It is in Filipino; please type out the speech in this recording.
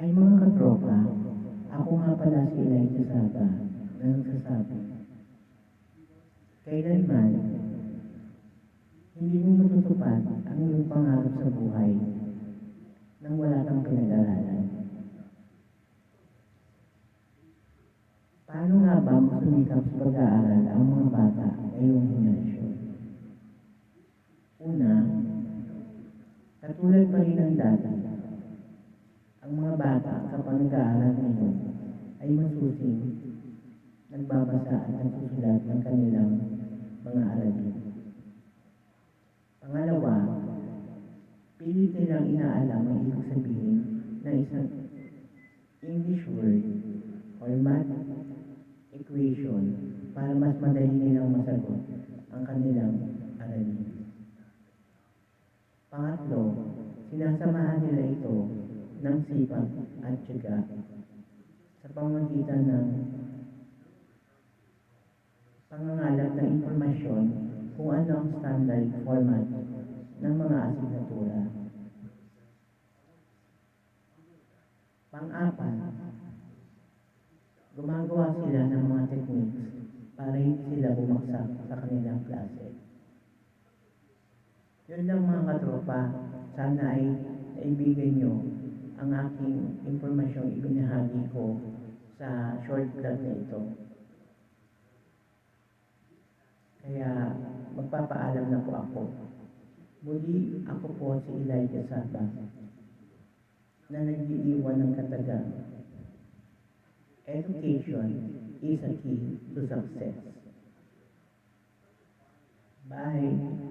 Ay mga katropa, ako nga pala si Elijah Saba na nagsasabi. Kailanman, hindi mo matutupad ang iyong pangarap sa buhay nang wala kang pinag-aralan. Paano nga ba masumikap sa pag-aaral ang mga bata ngayong henerasyon? Una, katulad pa rin ng dati, ang mga bata kapag nag-aaral ngayon ay masusing nagbabasa at nagsusulat ng kanilang mga aralin. Pangalawa, pilit nilang inaalam ang ibig sabihin ng isang English word or math equation para mas madali nilang masagot ang kanilang aralin. Pangatlo, sinasamahan nila ito ng sipag at tiyaga sa pamamagitan ng pangangalat ng impormasyon kung ano ang standard format ng mga asignatura. Pang-apat, gumagawa sila ng mga techniques para hindi sila bumagsak sa kanilang klase. Yun lang mga katropa, sana ay naibigan nyo ang aking impormasyong ibinahagi ko sa short vlog na ito. Kaya magpapaalam na po ako. Muli ako po si Elijah Saba na nag-iiwan ng katagang. Education is a key to success. Bye!